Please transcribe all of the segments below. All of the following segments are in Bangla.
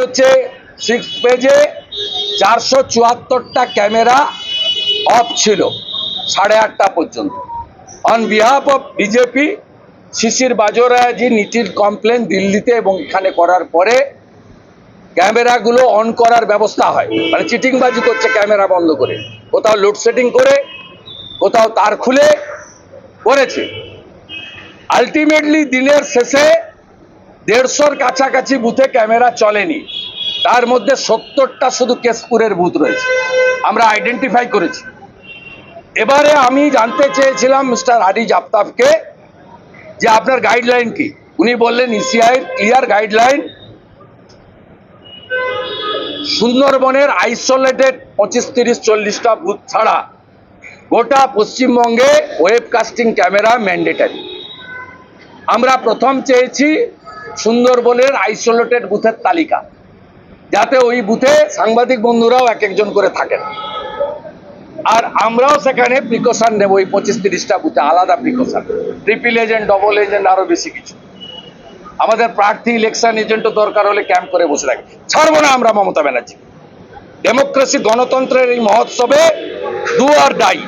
হচ্ছে সিক্স পেজে চারশো চুয়াত্তরটা ক্যামেরা অফ ছিল, সাড়ে আটটা পর্যন্ত। On behalf of BJP Shishir বাজোরাজি নীতির কমপ্লেন দিল্লিতে এবং এখানে করার পরে ক্যামেরাগুলো অন করার ব্যবস্থা হয়। মানে চিটিংবাজি করছে ক্যামেরা বন্ধ করে। কোথাও লোডশেডিং করে, কোথাও তার খুলে করেছে। আলটিমেটলি দিনের শেষে দেড়শোর কাছাকাছি বুথে ক্যামেরা চলেনি। তার মধ্যে সত্তরটা শুধু কেশপুরের বুথ রয়েছে। আমরা আইডেন্টিফাই করেছি। এবারে আমি জানতে চেয়েছিলাম মিস্টার হারিজ আফতাবকে যে আপনার গাইডলাইন কি? উনি বললেন ইসিআই ক্লিয়ার গাইডলাইন সুন্দরবনের আইসোলেটেড পঁচিশ, তিরিশ, চল্লিশটা বুথ ছাড়া গোটা পশ্চিমবঙ্গে ওয়েবকাস্টিং ক্যামেরা ম্যান্ডেটারি আমরা প্রথম চেয়েছি সুন্দরবনের আইসোলেটেড বুথের তালিকা, যাতে ওই বুথে সাংবাদিক বন্ধুরাও এক একজন করে থাকেন। আর আমরাও সেখানে প্রিকশন নেব, ওই পঁচিশ তিরিশটা বুথে আলাদা precaution triple agent double agent আরও বেশি কিছু। আমাদের প্রার্থী ইলেকশন এজেন্টও দরকার হলে ক্যাম্প করে বসে রাখি ছাড়বো না আমরা মমতা ব্যানার্জি। ডেমোক্রেসি গণতন্ত্রের এই মহোৎসবে ডু আর ডাই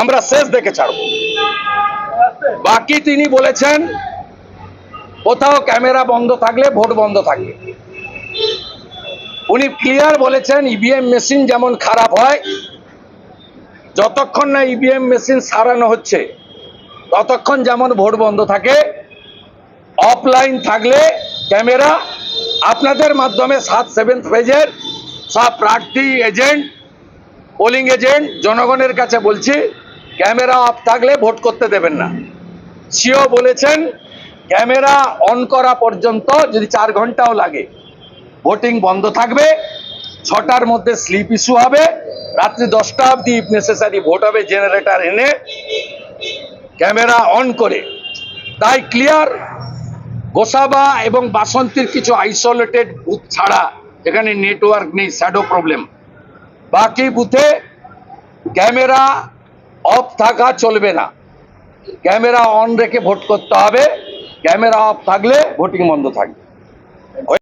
আমরা শেষ দেখে ছাড়বো। বাকি তিনি বলেছেন কোথাও ক্যামেরা বন্ধ থাকলে, ভোট বন্ধ থাকবে উনি ক্লিয়ার বলেছেন ইভিএম মেশিন যেমন খারাপ হয়, যতক্ষণ না ইভিএম মেশিন সারানো হচ্ছে, ততক্ষণ যেমন ভোট বন্ধ থাকে অফলাইন থাকলে ক্যামেরা আপনাদের মাধ্যমে সাত সেভেন্থ পেজের সব প্রার্থী এজেন্ট পোলিং এজেন্ট জনগণের কাছে বলছি, ক্যামেরা অফ থাকলে ভোট করতে দেবেন না। সিও বলেছেন ক্যামেরা অন করা পর্যন্ত যদি চার ঘন্টাও লাগে, ভোটিং বন্ধ থাকবে, ছটার মধ্যে স্লিপ ইস্যু হবে, রাত্রি দশটা অবধি ইফ নেসেসারি ভোট হবে জেনারেটার এনে ক্যামেরা অন করে। তাই ক্লিয়ার গোসাবা এবং বাসন্তীর কিছু আইসোলেটেড বুথ ছাড়া যেখানে নেটওয়ার্ক নেই শ্যাডো প্রবলেম বাকি বুথে ক্যামেরা অফ থাকা চলবে না। ক্যামেরা অন রেখে ভোট করতে হবে। ক্যামেরা অফ থাকলে ভোটিং বন্ধ থাকবে।